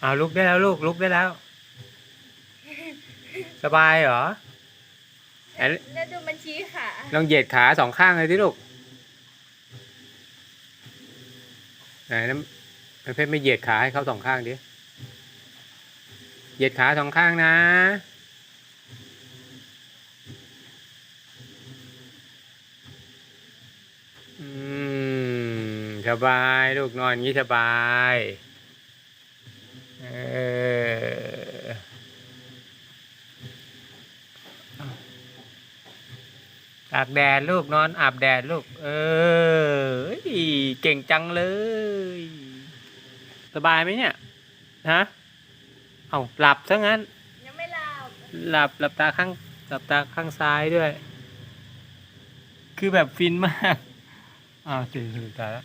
เอาลุกได้แล้วลูกลุกได้แล้ว สบายเหรออันแล้วดูมันชี้ขาลองเหยียดขาสองข้างเลยที่ลูกไหนน้ำน้ำเพชรไม่เหยียดขาให้เขาสองข้างดิเหยียดขาสองข้างนะอืมสบายลูกนอนอย่างนี้สบายเออ ตากแดดลูกนอนอาบแดดลูก เออเฮ้ยเก่งจังเลย สบายไหมเนี่ย ฮะ เอาหลับซะงั้น ยังไม่หลับ หลับหลับตาข้าง หลับตาข้างซ้ายด้วย คือแบบฟินมาก อ้าวตื่นตื่นตายแล้ว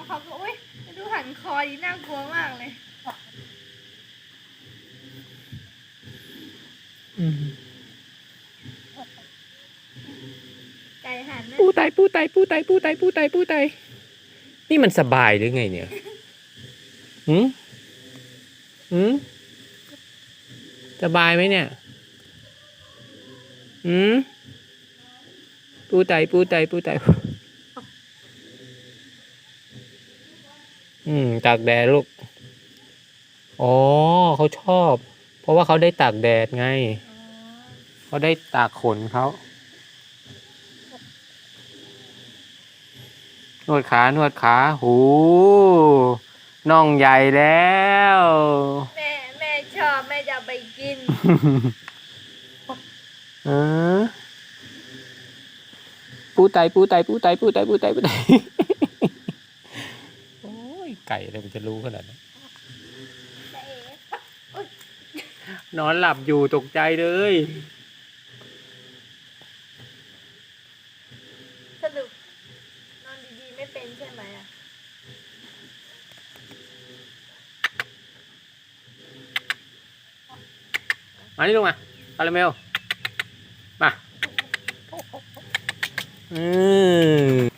เขาก็อุ้ยดูหันคอดีน่ากลัวมากเลยไก่หันนะปูไตปูไตปูไตปูไตปูไตปูไตนี่มันสบายหรือไงเนี่ยหืมหืมสบายไหมเนี่ยหืมปูไตปูไตปูไต อืมตากแดดลูก อ๋อเขาชอบ เพราะว่าเขาได้ตากแดดไงเขาได้ตากขนเขานวดขานวดขาหูน่องใหญ่แล้ว แม่แม่ชอบแม่จะเอาไปกินเออปูไตปูไตปูไตปูไตปูไตปูไตโอ้ย ไก่อะไรมันจะรู้ขนาดนั้นแม่เอ๋นอนหลับอยู่ตกใจเลยสรุปนอนดีๆไม่เป็นใช่ไหมอะมานี่ลงมาคาราเมลมาอืม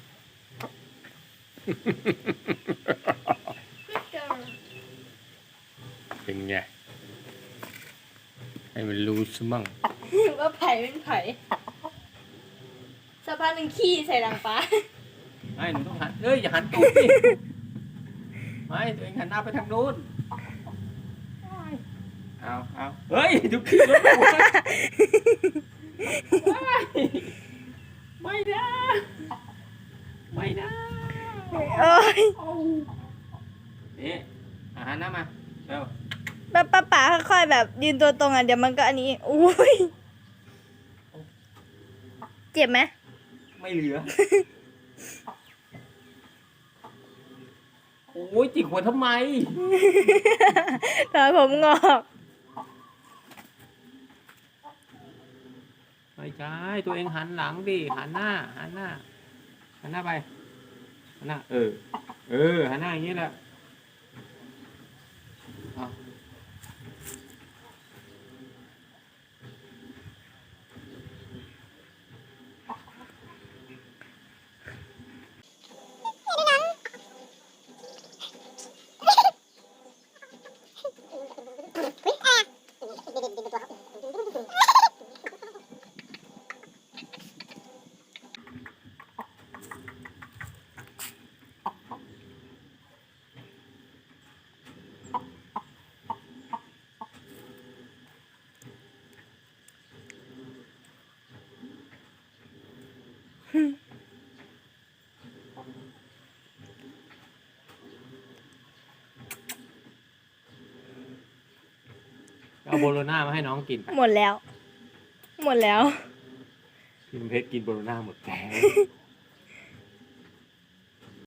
เป็นไง ให้มันรู้สมั่งว่าไผ่เป็นไผ่สักพักหนึ่งขี้ใส่หลังป้าไม่หนูต้องหันเอ้ยอย่าหันตูดดิไม่ตัวเองหันหน้าไปทางนู้นเอาเอาเฮ้ยดูขี้รถกูไม่ได้ไม่ได้โอ้ยนี่อาหารหน้ามาเร็ว ป้าป้าป๋า ค่อยๆแบบยืนตัวตรงอะเดี๋ยวมันก็อันนี้อุ้ยเจ็บไหมไม่เหลือ โอ้ยจิกหัวทำไม ตอนผมงอกไม่ใช่ตัวเองหันหลังดิหันหน้า หันหน้า หันหน้าไป หันหน้า เออ เออ หันหน้าอย่างนี้แหละ เอาโบโลน่ามาให้น้องกินหมดแล้ว หมดแล้ว กินเพชรกินโบโลน่าหมดแล้ว